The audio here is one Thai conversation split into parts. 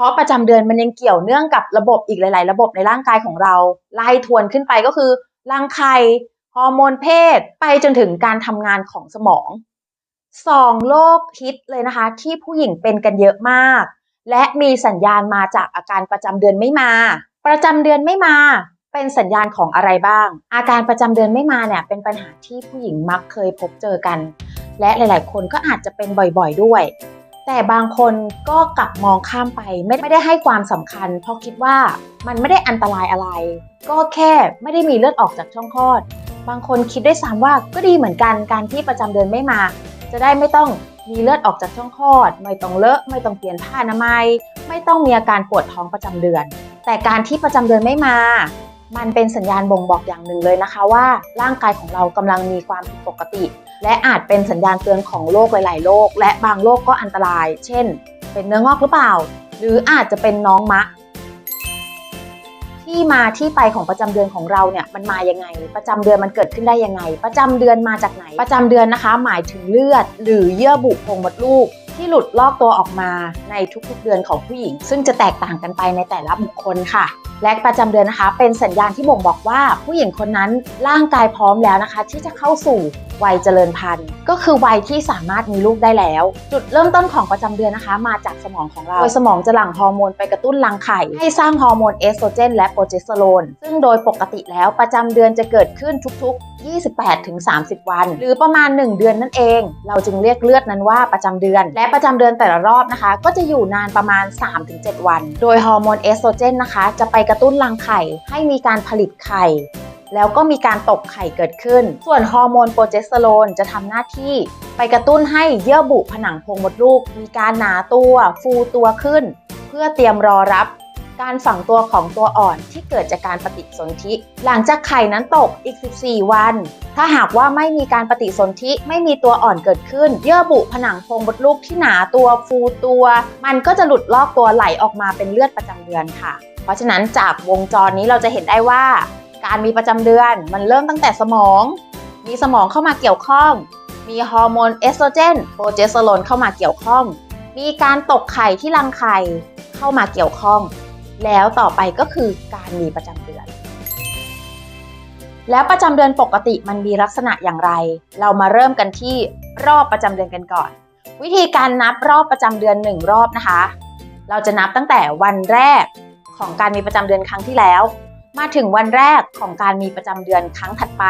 เพราะประจำเดือนมันยังเกี่ยวเนื่องกับระบบอีกหลาย ๆ ระบบในร่างกายของเราไล่ทวนขึ้นไปก็คือรังไข่ฮอร์โมนเพศ ไปจนถึงการทำงานของสมองสองโรคฮิตเลยนะคะ ที่ผู้หญิงเป็นกันเยอะมาก และมีสัญญาณมาจากอาการประจำเดือนไม่มา ประจำเดือนไม่มา เป็นสัญญาณของอะไรบ้าง อาการประจำเดือนไม่มาเนี่ยเป็นปัญหาที่ผู้หญิงมักเคยพบเจอกัน และหลาย ๆ คนก็อาจจะเป็นบ่อย ๆ ด้วย แต่บางคนก็กลับมองข้ามไป ไม่ไม่ได้ให้ความสำคัญ เพราะคิดว่ามันไม่ได้อันตรายอะไร ก็แค่ไม่ได้มีเลือดออกจากช่องคลอด บางคนคิดด้วยซ้ำว่าก็ดีเหมือนกันการที่ประจำเดือนไม่มา จะได้ไม่ต้องมีเลือดออกจากช่องคลอด ไม่ต้องเลอะไม่ต้องเปลี่ยนผ้าอนามัย ไม่ต้องมีอาการปวดท้องประจำเดือน แต่การที่ประจำเดือนไม่มามันเป็นสัญญาณบ่งบอกอย่างหนึ่งเลยนะคะว่า ร่างกายของเรากำลังมีความผิดปกติ และอาจเป็นสัญญาณเตือนของโรคหลาย ๆ โรคและบางโรคก็อันตราย เช่น เป็นเนื้องอกหรือเปล่า หรืออาจจะเป็นน้องมะ ที่มาที่ไปของประจำเดือนของเราเนี่ยมันมายังไง ประจำเดือนมันเกิดขึ้นได้ยังไง ประจำเดือนมาจากไหน ประจำเดือนนะคะ หมายถึงเลือด หรือเยื่อบุโพรงมดลูก ที่หลุดลอกตัวออกมาในทุกๆเดือนของผู้หญิง ซึ่งจะแตกต่างกันไปในแต่ละบุคคลค่ะ และประจำเดือนนะคะ เป็นสัญญาณที่บ่งบอกว่าผู้หญิงคนนั้นร่างกายพร้อมแล้วนะคะ ที่จะเข้าสู่วัยเจริญพันธุ์ ก็คือวัยที่สามารถมีลูกได้แล้ว จุดเริ่มต้นของประจำเดือนนะคะ มาจากสมองของเราโดยสมองจะหลั่งฮอร์โมนไปกระตุ้นรังไข่ ให้สร้างฮอร์โมนเอสโตรเจนและโปรเจสเตอโรนซึ่งโดยปกติแล้วประจำเดือนจะเกิดขึ้นทุกๆ 28-30 วัน หรือประมาณ 1 เดือนนั่นเอง เราจึงเรียกเลือดนั้นว่าประจำเดือน และประจำเดือนแต่ละรอบนะคะ ก็จะอยู่นานประมาณ 3-7 วัน โดยฮอร์โมนเอสโตรเจนนะคะ จะไปกระตุ้นรังไข่ให้มีการผลิตไข่แล้วก็มีการตกไข่เกิดขึ้น ส่วนฮอร์โมนโปรเจสเตอโรนจะทำหน้าที่ ไปกระตุ้นให้เยื่อบุผนังโพรงมดลูก มีการหนาตัว ฟูตัวขึ้น เพื่อเตรียมรอรับ การฝังตัวของตัวอ่อนที่เกิดจากการปฏิสนธิ หลังจากไข่นั้นตกอีก 14 วัน ถ้าหากว่าไม่มีการปฏิสนธิไม่มีตัวอ่อนเกิดขึ้น เยื่อบุผนังโพรงมดลูกที่หนาตัวฟูตัว มันก็จะหลุดลอกตัวไหลออกมาเป็นเลือดประจำเดือนค่ะ เพราะฉะนั้นจากวงจรนี้เราจะเห็นได้ว่า การมีประจำเดือนมันเริ่มตั้งแต่สมอง มีสมองเข้ามาเกี่ยวข้อง มีฮอร์โมนเอสโตรเจนโปรเจสเตอโรนเข้ามาเกี่ยวข้อง มีการตกไข่ที่รังไข่เข้ามาเกี่ยวข้อง แล้วต่อไปก็คือการมีประจำเดือน แล้วประจำเดือนปกติมันมีลักษณะอย่างไร เรามาเริ่มกันที่รอบประจำเดือนกันก่อน วิธีการนับรอบประจำเดือนหนึ่งรอบนะคะ เราจะนับตั้งแต่วันแรกของการมีประจำเดือนครั้งที่แล้ว มาถึงวันแรกของการมีประจำเดือนครั้งถัดไป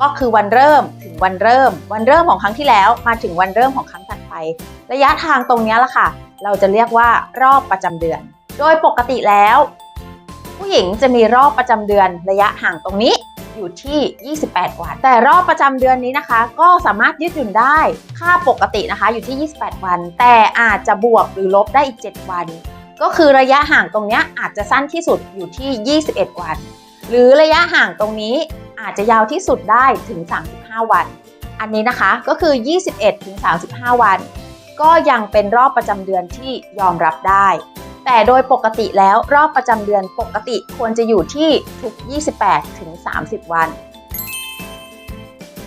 ก็คือวันเริ่มถึงวันเริ่ม วันเริ่มของครั้งที่แล้ว มาถึงวันเริ่มของครั้งถัดไป ระยะทางตรงนี้ละค่ะ เราจะเรียกว่ารอบประจำเดือน โดยปกติแล้ว ผู้หญิงจะมีรอบประจำเดือนระยะห่างตรงนี้อยู่ที่ 28 วัน แต่รอบประจำเดือนนี้นะคะ ก็สามารถยืดหยุ่นได้ ค่าปกตินะคะอยู่ที่ 28 วัน แต่อาจจะบวกหรือลบได้อีก 7 วัน ก็คือระยะห่างตรงนี้อาจจะสั้นที่สุดอยู่ที่ 21 วัน หรือระยะห่างตรงนี้อาจจะยาวที่สุดได้ถึง 35 วัน อันนี้นะคะก็คือ 21 ถึง 35 วัน ก็ยังเป็นรอบประจำเดือนที่ยอมรับได้ แต่โดยปกติแล้วรอบประจำเดือนปกติควรจะอยู่ที่ทุก 28 ถึง 30 วัน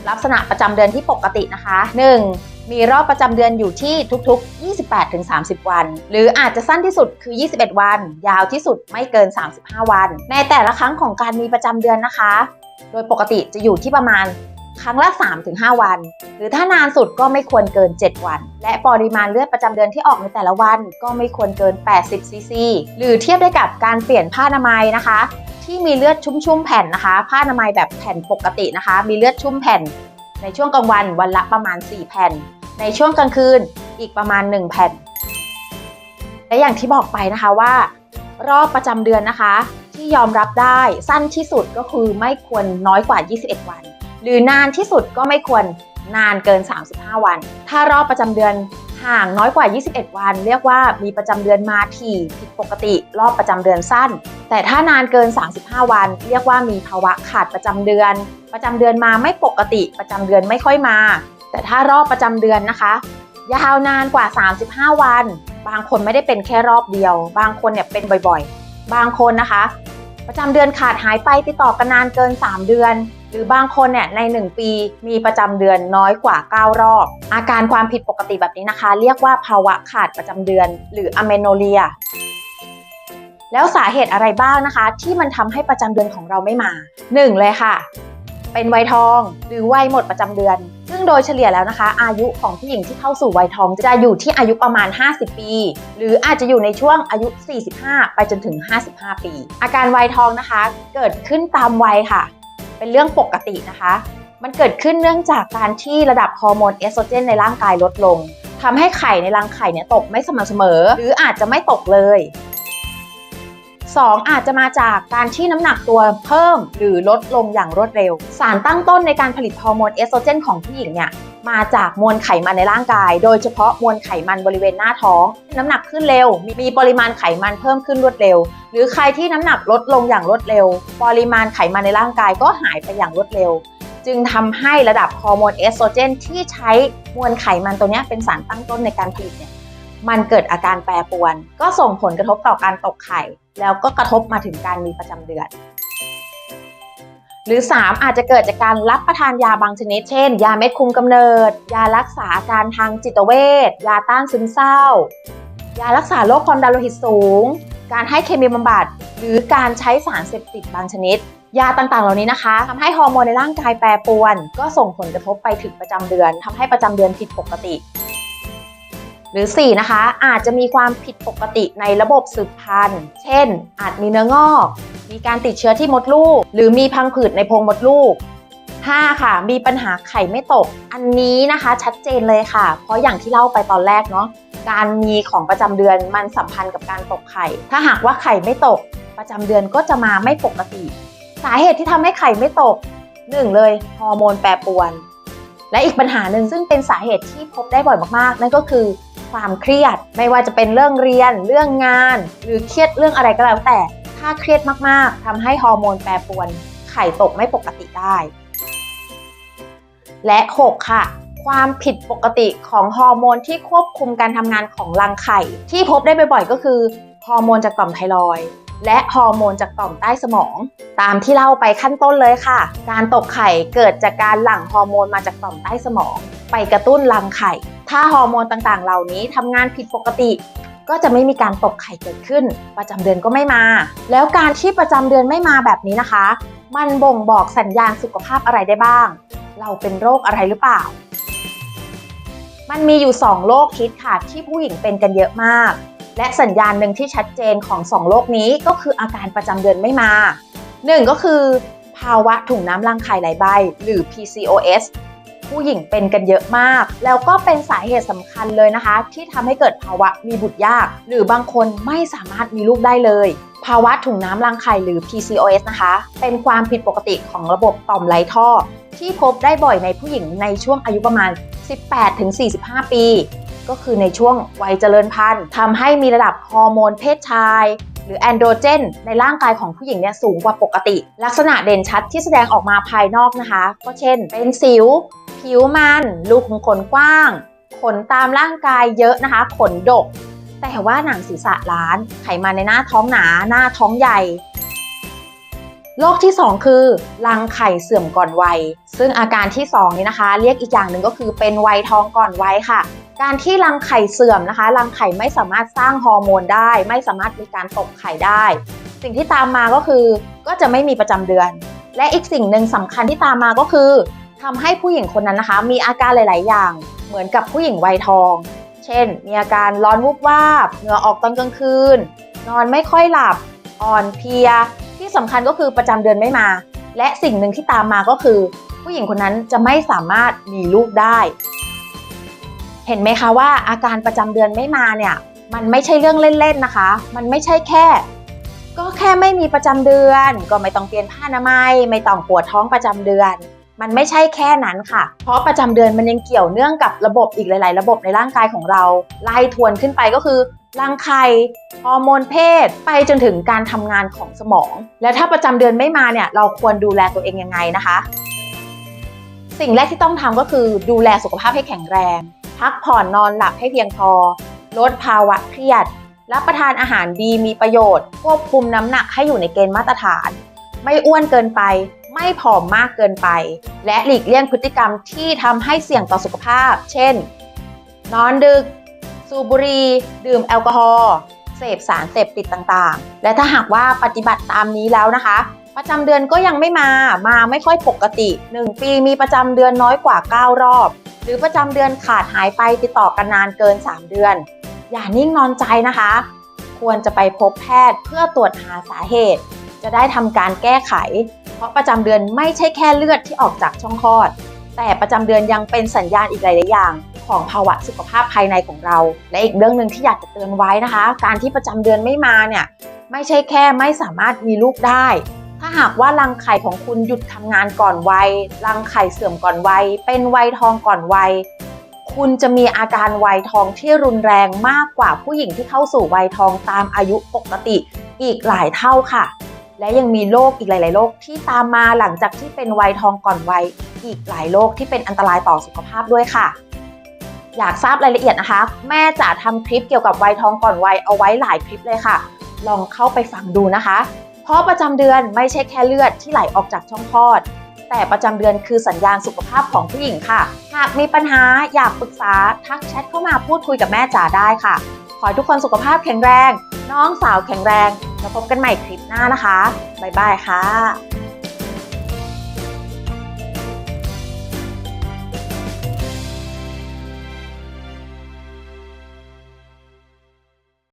ลักษณะประจำเดือนที่ปกตินะคะ 1. มีรอบประจำเดือนอยู่ที่ทุกๆ 28 ถึง 30 วัน หรืออาจจะสั้นที่สุดคือ 21 วัน ยาวที่สุดไม่เกิน 35 วัน ในแต่ละครั้งของการมีประจำเดือนนะคะ โดยปกติจะอยู่ที่ประมาณ ครั้งละ 3-5 วัน หรือถ้านานสุดก็ไม่ควรเกิน 7 วัน และปริมาณเลือดประจำเดือนที่ออกในแต่ละวันก็ไม่ควรเกิน 80ซีซีหรือเทียบได้กับการเปลี่ยนผ้าอนามัยนะคะ ที่มีเลือดชุ่มๆแผ่นนะคะ ผ้าอนามัยแบบแผ่นปกตินะคะ มีเลือดชุ่มแผ่น ในช่วงกลางวันวันละประมาณ 4 แผ่น ในช่วงกลางคืนอีกประมาณ 1 แผ่น และอย่างที่บอกไปนะคะว่า รอบประจำเดือนนะคะ ที่ยอมรับได้สั้นที่สุดก็คือไม่ควรน้อยกว่า 21 วัน หรือนานที่สุดก็ไม่ควรนานเกิน 35 วัน ถ้ารอบประจำเดือนห่างน้อยกว่า 21 วัน เรียกว่ามีประจำเดือนมาถี่ผิดปกติ รอบประจำเดือนสั้น แต่ถ้านานเกิน 35 วัน เรียกว่ามีภาวะขาดประจำเดือน ประจำเดือนมาไม่ปกติ ประจำเดือนไม่ค่อยมา แต่ถ้ารอบประจำเดือนนะคะยาวนานกว่า 35 วัน บางคนไม่ได้เป็นแค่รอบเดียว บางคนเนี่ยเป็นบ่อยๆ บางคนนะคะ ประจำเดือนขาดหายไปติดต่อกันนานเกิน 3 เดือน รือบางคนเนี่ยใน 1 ปีมีประจำเดือนน้อยกว่า 9 รอบ อาการความผิดปกติแบบนี้นะคะ เรียกว่าภาวะขาดประจำเดือน หรืออเมโนเลีย แล้วสาเหตุอะไรบ้างนะคะ ที่มันทำให้ประจำเดือนของเราไม่มา 1 เลยค่ะ เป็นวัยทองหรือวัยหมดประจำเดือน ซึ่งโดยเฉลี่ยแล้วนะคะ อายุของผู้หญิงที่เข้าสู่วัยทองจะอยู่ที่อายุประมาณ 50 ปี หรืออาจจะอยู่ในช่วงอายุ 45 ไปจนถึง 55 ปี อาการวัยทองนะคะ เกิดขึ้นตามวัยค่ะ เป็นเรื่องปกตินะคะ มันเกิดขึ้นเนื่องจากการที่ระดับฮอร์โมนเอสโตรเจนในร่างกายลดลงทำให้ไข่ในรังไข่เนี่ยตกไม่สม่ำเสมอ หรืออาจจะไม่ตกเลย 2. อาจจะมาจากการที่น้ำหนักตัวเพิ่มหรือลดลงอย่างรวดเร็ว สารตั้งต้นในการผลิตฮอร์โมนเอสโตรเจนของผู้หญิงเนี่ย มาจากมวลไขมันในร่างกาย โดยเฉพาะมวลไขมันบริเวณหน้าท้อง น้ำหนักขึ้นเร็วมีมีปริมาณไขมันเพิ่มขึ้นรวดเร็ว หรือใครที่น้ำหนักลดลงอย่างรวดเร็ว ปริมาณไขมันในร่างกายก็หายไปอย่างรวดเร็ว จึงทำให้ระดับฮอร์โมนเอสโตรเจนที่ใช้มวลไขมันตัวนี้เป็นสารตั้งต้นในการผลิตเนี่ยมันเกิดอาการแปรปรวน ก็ส่งผลกระทบต่อการตกไข่ แล้วก็กระทบมาถึงการมีประจำเดือน หรือ 3 อาจจะเกิดจากการรับประทานยาบางชนิด เช่น ยาเม็ดคุมกำเนิด ยารักษาอาการทางจิตเวชยาต้านซึมเศร้า ยารักษาโรคความดันโลหิตสูง การให้เคมีบำบัด หรือการใช้สารเสพติดบางชนิด ยาต่างๆ เหล่านี้นะคะทำให้ฮอร์โมนในร่างกายแปรปรวน ก็ส่งผลกระทบไปถึงประจำเดือนทำให้ประจำเดือนผิดปกติ หรือ 4 นะคะ อาจจะมีความผิดปกติในระบบสืบพันธุ์ เช่น อาจมีเนื้องอก มีการติดเชื้อที่มดลูก หรือมีพังผืดในโพรงมดลูก 5 ค่ะ มีปัญหาไข่ไม่ตก อันนี้นะคะชัดเจนเลยค่ะ เพราะอย่างที่เล่าไปตอนแรกเนาะ การมีของประจำเดือนมันสัมพันธ์กับการตกไข่ ถ้าหากว่าไข่ไม่ตก ประจำเดือนก็จะมาไม่ปกติ สาเหตุที่ทำให้ไข่ไม่ตก1เลยฮอร์โมนแปรปรวน และอีกปัญหาหนึ่งซึ่งเป็นสาเหตุที่พบได้บ่อยมากๆ นั่นก็คือ ความเครียด ไม่ว่าจะเป็นเรื่องเรียน เรื่องงาน หรือเครียดเรื่องอะไรก็แล้วแต่ ถ้าเครียดมากๆทำให้ฮอร์โมนแปรปรวน ไข่ตกไม่ปกติได้ และ 6 ค่ะ ความผิดปกติของฮอร์โมนที่ควบคุมการทำงานของรังไข่ ที่พบได้บ่อยๆ ก็คือฮอร์โมนจากต่อมไทรอยด์และฮอร์โมนจากต่อมใต้สมอง ตามที่เล่าไปขั้นต้นเลยค่ะ การตกไข่เกิดจากการหลั่งฮอร์โมนมาจากต่อมใต้สมอง ไปกระตุ้นรังไข่ ถ้าฮอร์โมนต่างๆ เหล่านี้ทำงานผิดปกติ ก็จะไม่มีการตกไข่เกิดขึ้น ประจำเดือนก็ไม่มา แล้วการที่ประจำเดือนไม่มาแบบนี้นะคะ มันบ่งบอกสัญญาณสุขภาพอะไรได้บ้าง เราเป็นโรคอะไรหรือเปล่า มันมีอยู่ 2 โรคฮิตค่ะที่ผู้หญิงเป็นกันเยอะมาก และสัญญาณหนึ่งที่ชัดเจนของ 2 โรคนี้ก็คืออาการประจำเดือนไม่มา 1 ก็คือภาวะถุงน้ำรังไข่ไหลใบ หรือ PCOS ผู้หญิงเป็นกันเยอะมาก แล้วก็เป็นสาเหตุสำคัญเลยนะคะ ที่ทำให้เกิดภาวะมีบุตรยาก หรือบางคนไม่สามารถมีลูกได้เลย ภาวะถุงน้ำรังไข่หรือ PCOS นะคะ เป็นความผิดปกติของระบบต่อมไหลท่อ ที่พบได้บ่อยในผู้หญิงในช่วงอายุประมาณ 18-45 ปี ก็คือในช่วงวัยเจริญพันธุ์ทำให้มีระดับฮอร์โมนเพศชาย หรือแอนโดรเจนในร่างกายของผู้หญิงเนี่ยสูงกว่าปกติ ลักษณะเด่นชัดที่แสดงออกมาภายนอกนะคะ ก็เช่น เป็นสิว ผิวมันรูขุมขนกว้าง ขนตามร่างกายเยอะนะคะ ขนดก แต่ว่าหนังศีรษะล้าน ไขมันในหน้าท้องหนา หน้าท้องใหญ่โรคที่ 2 คือรังไข่เสื่อมก่อนวัย ซึ่งอาการที่ 2 นี้นะคะ เรียกอีกอย่างหนึ่งก็คือเป็นวัยทองก่อนวัยค่ะ การที่รังไข่เสื่อมนะคะรังไข่ไม่สามารถสร้างฮอร์โมนได้ ไม่สามารถมีการตกไข่ได้ สิ่งที่ตามมาก็คือก็จะไม่มีประจำเดือน และอีกสิ่งหนึ่งสำคัญที่ตามมาก็คือทำให้ผู้หญิงคนนั้นนะคะ มีอาการหลาย ๆ อย่าง เหมือนกับผู้หญิงวัยทอง เช่น มีอาการร้อนวูบวาบเหงื่อออกตอนกลางคืน นอนไม่ค่อยหลับ อ่อนเพลีย ที่สำคัญก็คือประจำเดือนไม่มา และสิ่งหนึ่งที่ตามมาก็คือ ผู้หญิงคนนั้นจะไม่สามารถมีลูกได้ เห็นไหมคะว่าอาการประจำเดือนไม่มาเนี่ย มันไม่ใช่เรื่องเล่นๆนะคะ มันไม่ใช่แค่ ก็แค่ไม่มีประจำเดือน ก็ไม่ต้องเปลี่ยนผ้าอนามัยไม่ต้องปวดท้องประจำเดือน มันไม่ใช่แค่นั้นค่ะ เพราะประจำเดือนมันยังเกี่ยวเนื่องกับระบบอีกหลาย ๆ ระบบในร่างกายของเรา ไล่ทวนขึ้นไปก็คือรังไข่ฮอร์โมนเพศ ไปจนถึงการทำงานของสมอง และถ้าประจำเดือนไม่มาเนี่ย เราควรดูแลตัวเองยังไงนะคะ สิ่งแรกที่ต้องทำก็คือดูแลสุขภาพให้แข็งแรง พักผ่อนนอนหลับให้เพียงพอ ลดภาวะเครียด รับประทานอาหารดีมีประโยชน์ ควบคุมน้ำหนักให้อยู่ในเกณฑ์มาตรฐาน ไม่อ้วนเกินไป ไม่ผอมมากเกินไป และหลีกเลี่ยงพฤติกรรมที่ทำให้เสี่ยงต่อสุขภาพ เช่น นอนดึก สูบบุหรี่ดื่มแอลกอฮอล์เสพสารเสพติดต่างๆ และถ้าหากว่าปฏิบัติตามนี้แล้วนะคะ ประจำเดือนก็ยังไม่มา มาไม่ค่อยปกติ 1 ปีมีประจำเดือนน้อยกว่า 9 รอบ หรือประจำเดือนขาดหายไปติดต่อกันนานเกิน 3 เดือน อย่านิ่งนอนใจนะคะ ควรจะไปพบแพทย์เพื่อตรวจหาสาเหตุ จะได้ทำการแก้ไข เพราะประจำเดือนไม่ใช่แค่เลือดที่ออกจากช่องคลอด แต่ประจำเดือนยังเป็นสัญญาณอีกหลายๆอย่างของภาวะสุขภาพภายในของเรา และอีกเรื่องหนึ่งที่อยากจะเตือนไว้นะคะ การที่ประจำเดือนไม่มาเนี่ยไม่ใช่แค่ไม่สามารถมีลูกได้ ถ้าหากว่ารังไข่ของคุณหยุดทำงานก่อนวัย รังไข่เสื่อมก่อนวัย เป็นวัยทองก่อนวัย คุณจะมีอาการวัยทองที่รุนแรงมากกว่าผู้หญิงที่เข้าสู่วัยทองตามอายุปกติอีกหลายเท่าค่ะ และยังมีโรคอีกหลาย ๆ โรคที่ตามมาหลังจากที่เป็นวัยทองก่อนวัย อีกหลายโรคที่เป็นอันตรายต่อสุขภาพด้วยค่ะ อยากทราบรายละเอียดนะคะ แม่จะทำคลิปเกี่ยวกับวัยทองก่อนวัยเอาไว้หลายคลิปเลยค่ะ ลองเข้าไปฟังดูนะคะ เพราะประจำเดือนไม่ใช่แค่เลือดที่ไหลออกจากช่องคลอด แต่ประจำเดือนคือสัญญาณสุขภาพของผู้หญิงค่ะ หากมีปัญหาอยากปรึกษาทักแชทเข้ามาพูดคุยกับแม่จ๋าได้ค่ะ ขอให้ทุกคนสุขภาพแข็งแรง น้องสาวแข็งแรงแล้วพบกันใหม่คลิปหน้านะคะบ๊ายบายค่ะ